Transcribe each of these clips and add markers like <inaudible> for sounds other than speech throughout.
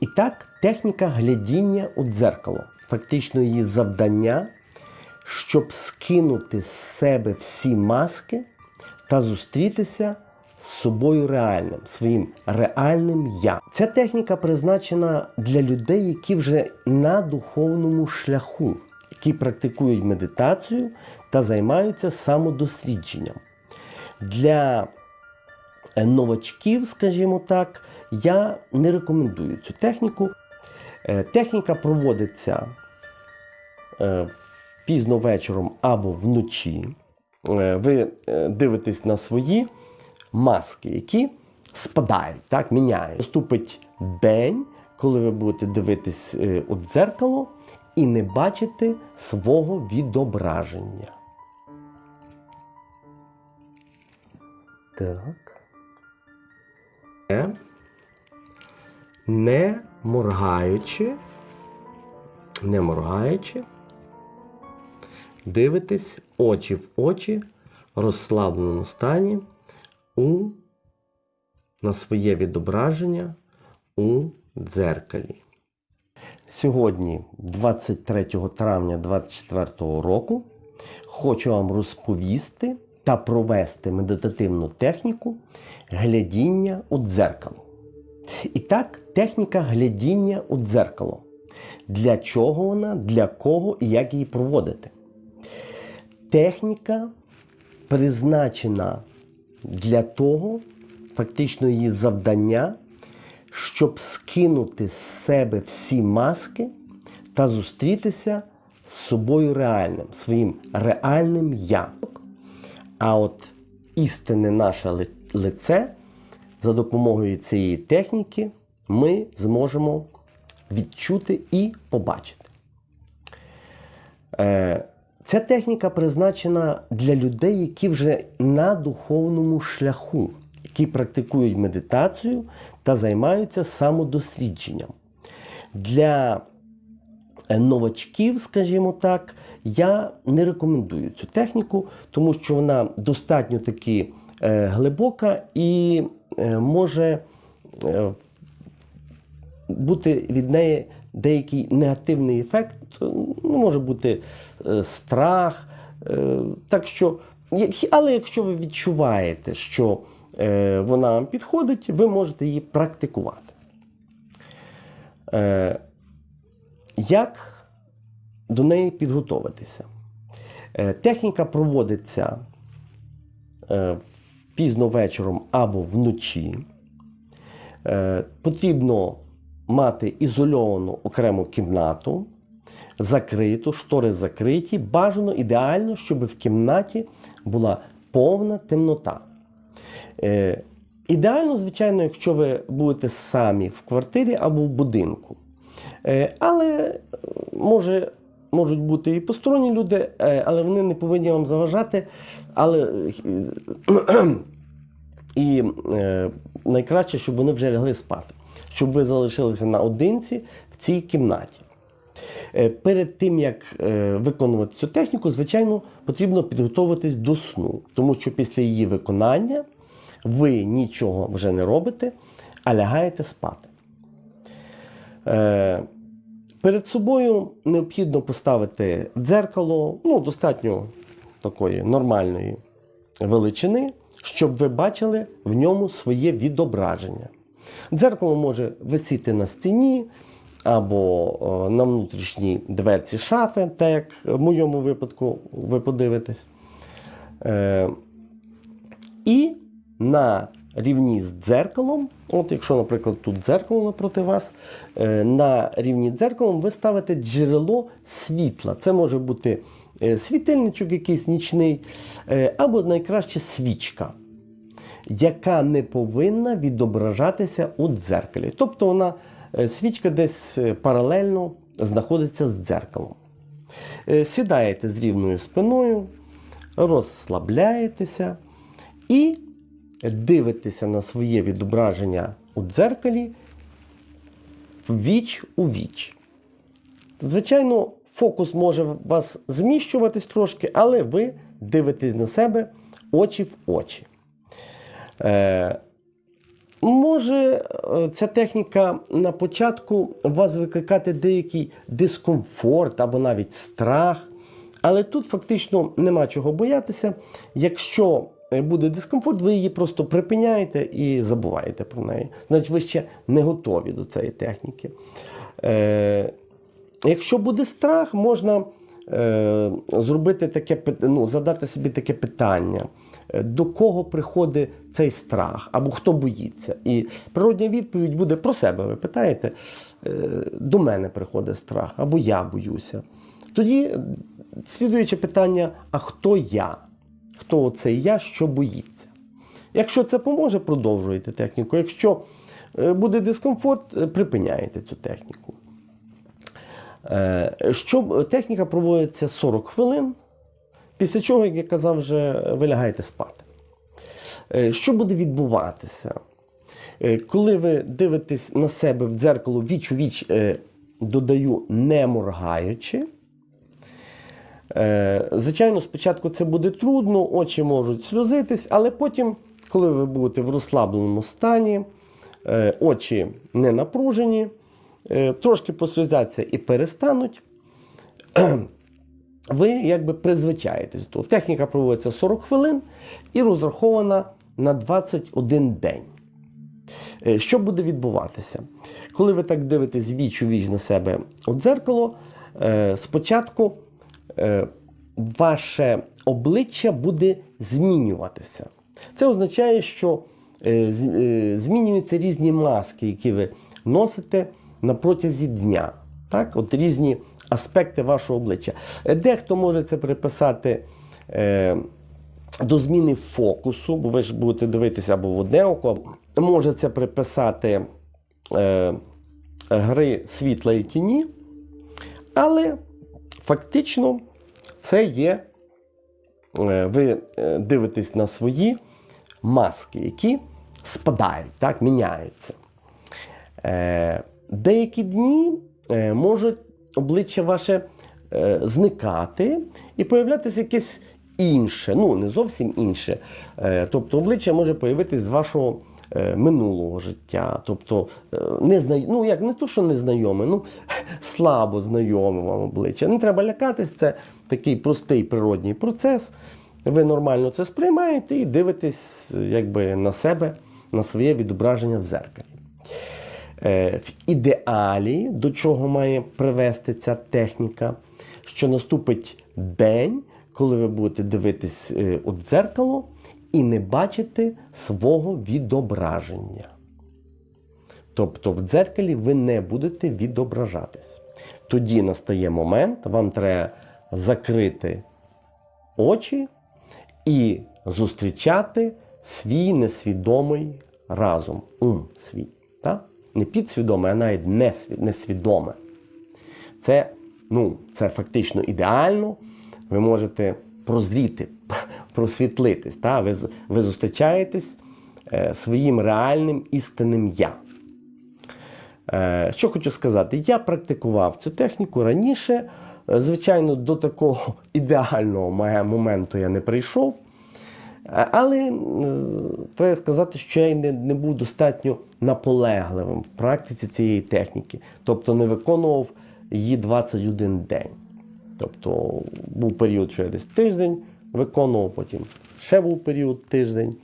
І так, техніка глядіння у дзеркало. Фактично її завдання, щоб скинути з себе всі маски та зустрітися з собою реальним, своїм реальним я. Ця техніка призначена для людей, які вже на духовному шляху, які практикують медитацію та займаються самодослідженням. Для новачків, скажімо так, я не рекомендую цю техніку. Е, Техніка проводиться е, пізно вечором або вночі. Е, Ви дивитесь на свої маски, які спадають, так, міняють. Наступить день, коли ви будете дивитись у дзеркало і не бачити свого відображення. Так. Не моргаючи, не моргаючи, дивитесь очі в очі в розслабленому стані у, на своє відображення у дзеркалі. Сьогодні, 23 травня 2024 року, хочу вам розповісти та провести медитативну техніку глядіння у дзеркало. І так, техніка глядіння у дзеркало. Для чого вона, для кого і як її проводити? Техніка призначена для того, фактично її завдання, щоб скинути з себе всі маски та зустрітися з собою реальним, своїм реальним я. А от істинне наше ли- лице за допомогою цієї техніки ми зможемо відчути і побачити. Е, Ця техніка призначена для людей, які вже на духовному шляху, які практикують медитацію та займаються самодослідженням. Для е, новачків, скажімо так, я не рекомендую цю техніку, тому що вона достатньо таки глибока і е, може е, бути від неї деякий негативний ефект, ну, може бути е, страх. Е, так що, але якщо ви відчуваєте, що е, вона вам підходить, ви можете її практикувати. Е, як до неї підготуватися? Е, техніка проводиться е, пізно вечором або вночі. Е, потрібно мати ізольовану окрему кімнату, закриту, штори закриті. Бажано ідеально, щоб в кімнаті була повна темнота. Е, ідеально, звичайно, якщо ви будете самі в квартирі або в будинку. Е, але може, можуть бути і посторонні люди, е, але вони не повинні вам заважати. Але е, <clears throat> і е, найкраще, щоб вони вже лягли спати, щоб ви залишилися наодинці в цій кімнаті. Перед тим, як виконувати цю техніку, звичайно, потрібно підготуватись до сну, тому що після її виконання ви нічого вже не робите, а лягаєте спати. Перед собою необхідно поставити дзеркало, ну, достатньо такої нормальної величини, щоб ви бачили в ньому своє відображення. Дзеркало може висіти на стіні або е, на внутрішній дверці шафи, так як в моєму випадку ви подивитесь. Е, і на рівні з дзеркалом, от якщо, наприклад, тут дзеркало напроти вас, е, на рівні дзеркалом ви ставите джерело світла. Це може бути е, світильничок якийсь нічний, е, або найкраще свічка, яка не повинна відображатися у дзеркалі. Тобто вона свічка десь паралельно знаходиться з дзеркалом. Сідаєте з рівною спиною, розслабляєтеся і дивитеся на своє відображення у дзеркалі віч у віч. Звичайно, фокус може вас зміщуватись трошки, але ви дивитесь на себе очі в очі. Е, Може е, ця техніка на початку у вас викликати деякий дискомфорт або навіть страх. Але тут фактично нема чого боятися. Якщо буде дискомфорт, ви її просто припиняєте і забуваєте про неї. Значить, ви ще не готові до цієї техніки. Е, якщо буде страх, можна е, зробити таке ну, задати собі таке питання: Е, до кого приходить цей страх, або хто боїться. І природня відповідь буде про себе. Ви питаєте, е, до мене приходить страх, або я боюся. Тоді слідуюче питання: а хто я? Хто це я, що боїться? Якщо це поможе, продовжуєте техніку. Якщо е, буде дискомфорт, е, припиняєте цю техніку. Е, Щоб техніка проводиться 40 хвилин, після чого, як я казав, вже ви лягаєте спати. Що буде відбуватися? Коли ви дивитесь на себе в дзеркало віч у віч, додаю, не моргаючи. Е, Звичайно, спочатку це буде трудно, очі можуть сльозитись, але потім, коли ви будете в розслабленому стані, е, очі не напружені, е, трошки посльозяться і перестануть, <clears throat> ви якби призвичаєтесь до. Техніка проводиться 40 хвилин і розрахована на 21 день. Що буде відбуватися? Коли ви так дивитесь віч у віч на себе у дзеркало, спочатку ваше обличчя буде змінюватися. Це означає, що е, е, змінюються різні маски, які ви носите на протязі дня. Так? От різні аспекти вашого обличчя. Е, Дехто може це приписати. Е, до зміни фокусу, бо ви ж будете дивитися або в одне око, може це приписати е, гри світла і тіні, але фактично це є, е, ви е, дивитесь на свої маски, які спадають, так, міняються. Е, деякі дні е, можуть обличчя ваше зникати і появлятися якесь інше, ну не зовсім інше. Тобто обличчя може появитись з вашого минулого життя. Тобто, е, не зна... ну, як не то, що незнайоме, ну <laughs> слабо знайоме вам обличчя. Не треба лякатись, це такий простий природній процес. Ви нормально це сприймаєте і дивитесь якби, на себе, на своє відображення в зеркалі. Е, В ідеалі, до чого має привести ця техніка, що наступить день, коли ви будете дивитись е, у дзеркало і не бачити свого відображення. Тобто в дзеркалі ви не будете відображатись. Тоді настає момент, вам треба закрити очі і зустрічати свій несвідомий разум, ум свій. Так? Не підсвідоме, а навіть несвідоме. Це, ну, це фактично ідеально. Ви можете прозріти, просвітлитись. Та? Ви, ви зустрічаєтесь е, своїм реальним істинним я. Е, Що хочу сказати, я практикував цю техніку раніше. Е, Звичайно, до такого <laughs> ідеального моменту я не прийшов. Але треба сказати, що я не, не був достатньо наполегливим в практиці цієї техніки. Тобто не виконував її 21 день. Тобто був період, що я десь тиждень виконував, потім ще був період тиждень.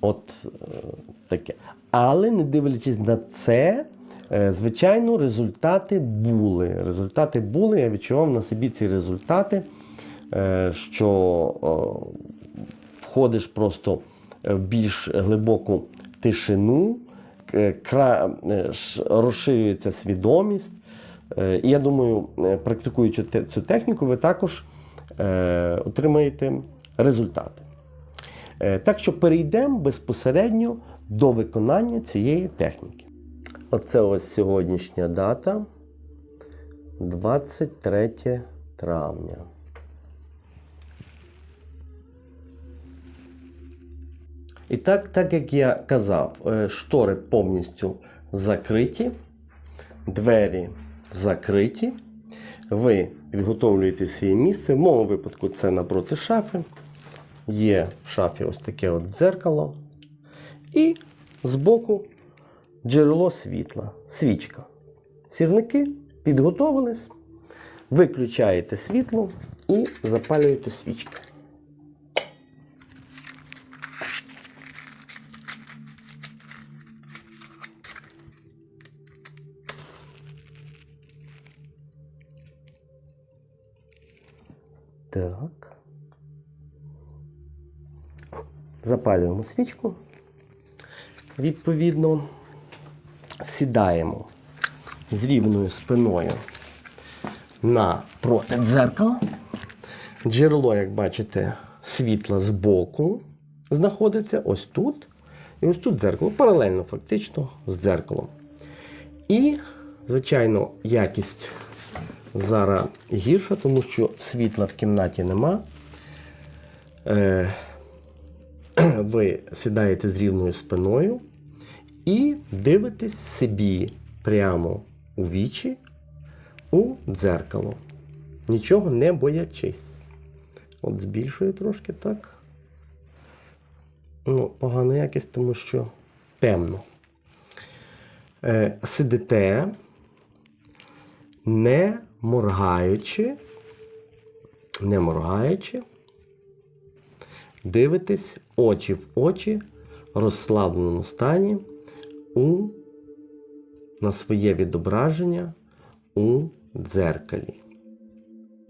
От е, таке. Але не дивлячись на це, е, звичайно, результати були. Результати були, я відчував на собі ці результати, е, що входиш просто в більш глибоку тишину, розширюється свідомість. І я думаю, практикуючи цю техніку, ви також отримаєте результати. Е, Так що перейдемо безпосередньо до виконання цієї техніки. Оце ось сьогоднішня дата 23 травня. І так, так як я казав, е, штори повністю закриті, двері закриті. Ви підготовлюєте своє місце. В моєму випадку це напроти шафи. Є в шафі ось таке от дзеркало. І збоку джерело світла, свічка. Сірники підготовились, виключаєте світло і запалюєте свічки. Так. Запалюємо свічку. Відповідно, сідаємо з рівною спиною напроти дзеркала. Джерело, як бачите, світла збоку знаходиться ось тут. І ось тут дзеркало, паралельно фактично з дзеркалом. І, звичайно, якість зараз гірша, тому що світла в кімнаті нема. Е, <clears throat> ви сідаєте з рівною спиною і дивитесь собі прямо у вічі у дзеркало. Нічого не боячись. От збільшую трошки так. Ну, погана якість, тому що темно. Е, сидите, не моргаючи, не моргаючи, дивитесь очі в очі в розслабленому стані у, на своє відображення у дзеркалі.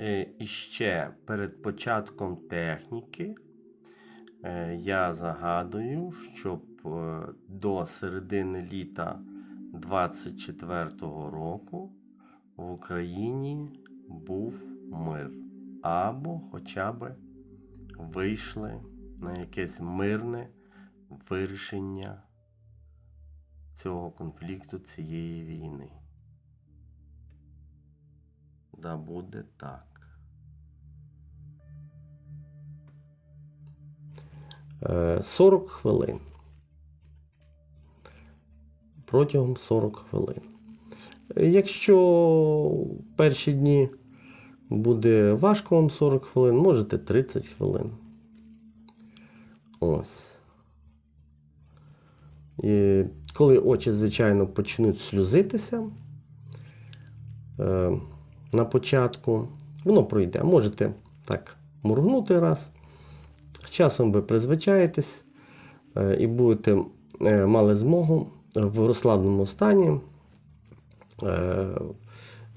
Е, І ще перед початком техніки е, я загадую, щоб е, до середини літа 24-го року в Україні був мир. Або хоча б вийшли на якесь мирне вирішення цього конфлікту, цієї війни. Да буде так. Е, 40 хвилин. Протягом 40 хвилин. Якщо перші дні буде важко вам 40 хвилин, можете 30 хвилин. Ось. І коли очі, звичайно, почнуть сльозитися е, на початку, воно пройде. Можете так моргнути раз. З часом ви призвичаєтесь е, і будете е, мали змогу в розслабленому стані,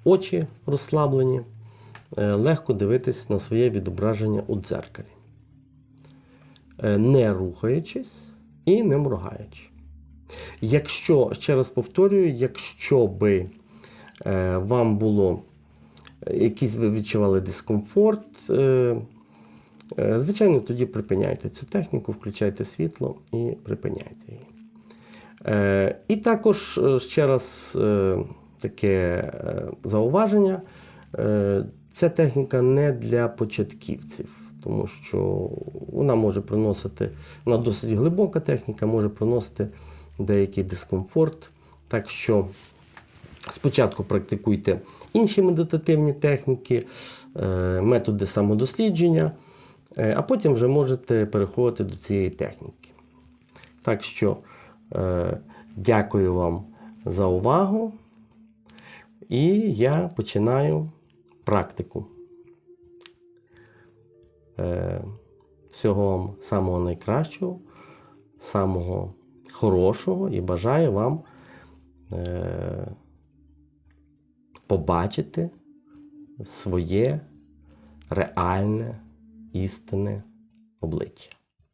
очі розслаблені, е, легко дивитись на своє відображення у дзеркалі. Е, не рухаючись і не моргаючи. Якщо, ще раз повторюю, якщо би е, вам було е, якийсь ви відчували дискомфорт, е, е, звичайно, тоді припиняйте цю техніку, включайте світло і припиняйте її. Е, і також е, ще раз е, таке е, зауваження. Е, Ця техніка не для початківців, тому що вона може приносити, вона досить глибока техніка, може приносити деякий дискомфорт. Так що спочатку практикуйте інші медитативні техніки, е, методи самодослідження, а потім вже можете переходити до цієї техніки. Так що дякую вам за увагу. І я починаю практику. Е, всього самого найкращого, самого хорошого і бажаю вам е, побачити своє реальне істинне обличчя.